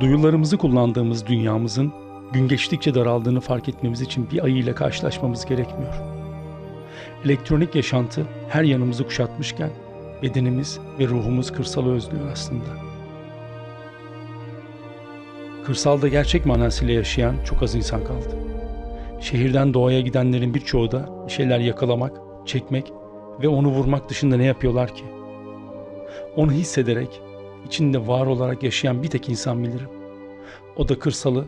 Duyularımızı kullandığımız dünyamızın gün geçtikçe daraldığını fark etmemiz için bir ayı ile karşılaşmamız gerekmiyor. Elektronik yaşantı her yanımızı kuşatmışken bedenimiz ve ruhumuz kırsalı özlüyor aslında. Kırsalda gerçek manasıyla yaşayan çok az insan kaldı. Şehirden doğaya gidenlerin birçoğu da bir şeyler yakalamak, çekmek ve onu vurmak dışında ne yapıyorlar ki? Onu hissederek, içinde var olarak yaşayan bir tek insan bilirim. O da kırsalı,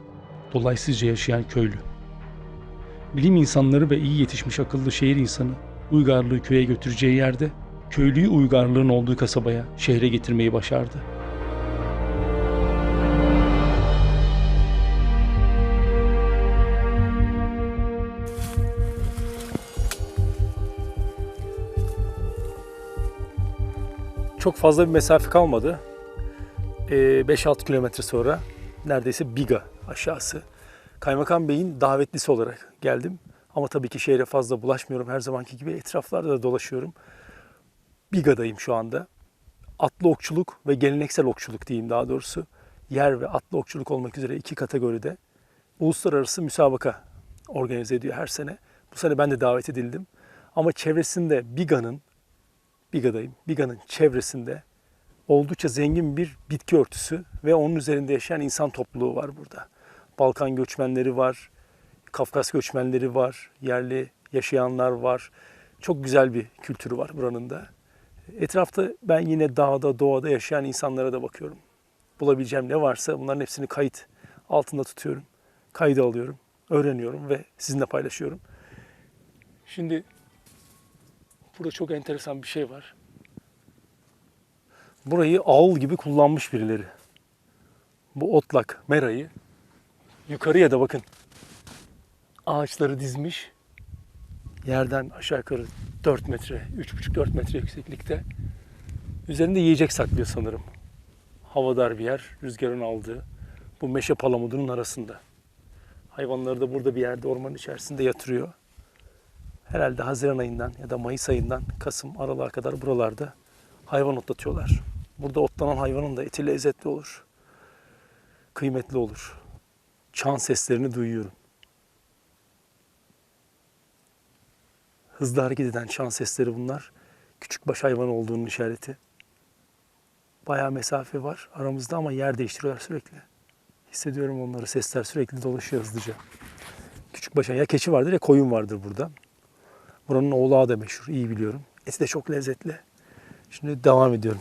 dolaysızca yaşayan köylü. Bilim insanları ve iyi yetişmiş akıllı şehir insanı uygarlığı köye götüreceği yerde köylüyü uygarlığın olduğu kasabaya, şehre getirmeyi başardı. Çok fazla bir mesafe kalmadı. Ee, 5-6 kilometre sonra neredeyse Biga aşağısı. Kaymakam Bey'in davetlisi olarak geldim. Ama tabii ki şehre fazla bulaşmıyorum. Her zamanki gibi etraflarda da dolaşıyorum. Biga'dayım şu anda. Atlı okçuluk ve geleneksel okçuluk diyeyim daha doğrusu. Yer ve atlı okçuluk olmak üzere iki kategoride uluslararası müsabaka organize ediyor her sene. Bu sene ben de davet edildim. Ama çevresinde Biga'nın, Biga'dayım, Biga'nın çevresinde oldukça zengin bir bitki örtüsü ve onun üzerinde yaşayan insan topluluğu var burada. Balkan göçmenleri var, Kafkas göçmenleri var, yerli yaşayanlar var. Çok güzel bir kültürü var buranın da. Etrafta ben yine dağda, doğada yaşayan insanlara da bakıyorum. Bulabileceğim ne varsa bunların hepsini kayıt altında tutuyorum. Kaydı alıyorum, öğreniyorum ve sizinle paylaşıyorum. Şimdi burada çok enteresan bir şey var. Burayı ağıl gibi kullanmış birileri. Bu otlak, merayı yukarıya da bakın. Ağaçları dizmiş. Yerden aşağı yukarı 4 metre, 3,5-4 metre yükseklikte. Üzerinde yiyecek saklıyor sanırım. Havadar bir yer, rüzgarın aldığı. Bu meşe palamudunun arasında. Hayvanları da burada bir yerde ormanın içerisinde yatırıyor. Herhalde Haziran ayından ya da Mayıs ayından Kasım, Aralık'a kadar buralarda hayvan otlatıyorlar. Burada otlanan hayvanın da eti lezzetli olur. Kıymetli olur. Çan seslerini duyuyorum. Hızlı hareket eden çan sesleri bunlar. Küçükbaş hayvan olduğunun işareti. Bayağı mesafe var aramızda ama yer değiştiriyorlar sürekli. Hissediyorum onları. Sesler sürekli dolaşıyor hızlıca. Küçükbaş ya keçi vardır ya koyun vardır burada. Buranın oğlağı da meşhur. iyi biliyorum. Eti de çok lezzetli. Şimdi devam ediyorum.